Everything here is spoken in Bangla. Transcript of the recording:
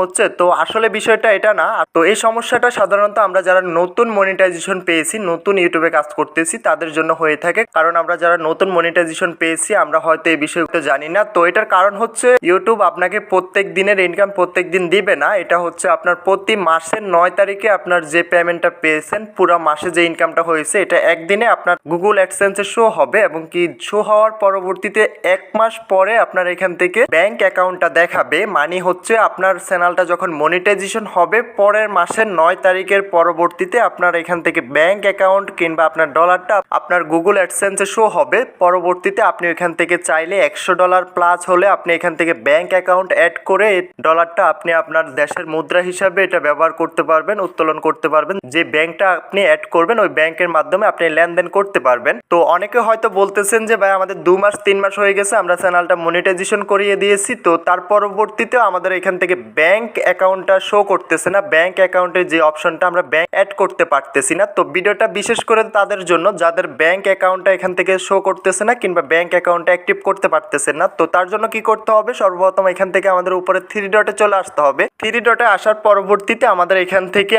হচ্ছে, তো আসলে বিষয়টা এটা না। তো এই সমস্যাটা সাধারণত আমরা যারা নতুন মনিটাইজেশন পেয়েছি, নতুন ইউটিউবে কাজ করতেছি, তাদের জন্য হয়ে থাকে। কারণ আমরা যারা নতুন মনিটাইজেশন পেয়েছি, আমরা হয়তো এই বিষয়টা জানি না। তো এটার কারণ হচ্ছে ইউটিউব আপনাকে প্রত্যেক দিনের ইনকাম প্রত্যেক দিন দিবে না। এটা হচ্ছে আপনার প্রতি মাসের নয় তারিখে আপনার যে পেমেন্টটা পেয়েছেন, পুরো মাসে যে ইনকামটা হয়েছে, এটা একদিনে আপনার গুগল অ্যাডসেন্সে শো হবে এবং কি শো হওয়ার পরবর্তীতে এক মাস পরে আপনার এখান থেকে ব্যাংক অ্যাকাউন্টটা দেখাবে। মানে হচ্ছে আপনার চ্যানেলটা যখন মনিটাইজেশন হবে, পরের মাসের নয় তারিখের পরবর্তীতে আপনার এখান থেকে ব্যাংক অ্যাকাউন্ট কিংবা আপনার ডলারটা আপনার গুগল অ্যাডসেন্সে শো হবে। পরবর্তীতে আপনি এখান থেকে চাইলে একশো ডলার প্লাস হলে আপনি এখান থেকে ব্যাংক অ্যাকাউন্ট অ্যাড করে ডলারটা আপনি আপনার দেশের মুদ্রা হিসাবে এটা ব্যবহার করতে পারবেন, উত্তোলন করতে পারবেন। যে ব্যাংকটা আপনি অ্যাড করবেন, ওই ব্যাংকের মাধ্যমে আপনি লেনদেন করতে পারবেন। তো অনেকে হয়তো বলতেছেন যে, ভাই, আমাদের দু মাস, তিন মাস হয়ে গেছে, আমরা চ্যানেলটা মনিটাইজেশন করিয়ে দিয়েছি। তো তার পরবর্তীতেও আমাদের এখান থেকে ব্যাংক অ্যাকাউন্টটা শো করতেছে না। ব্যাংক অ্যাকাউন্টের যে অপশনটা আমরা ব্যাংক অ্যাড করতে পারতেছি না। তো ভিডিওটা বিশেষ করে তাদের জন্য, যাদের ব্যাংক অ্যাকাউন্টটা এখান থেকে শো করতেছে না কিংবা ব্যাংক অ্যাকাউন্টটা অ্যাক্টিভ করতে পারতেছে না, তো তার জন্য কি করতে হবে? সর্বপ্রথম এখান থেকে আমাদের উপরে থ্রি ডটে চলে আসতে হবে। থ্রি ডটে আসার পরবর্তীতে আমাদের এখান থেকে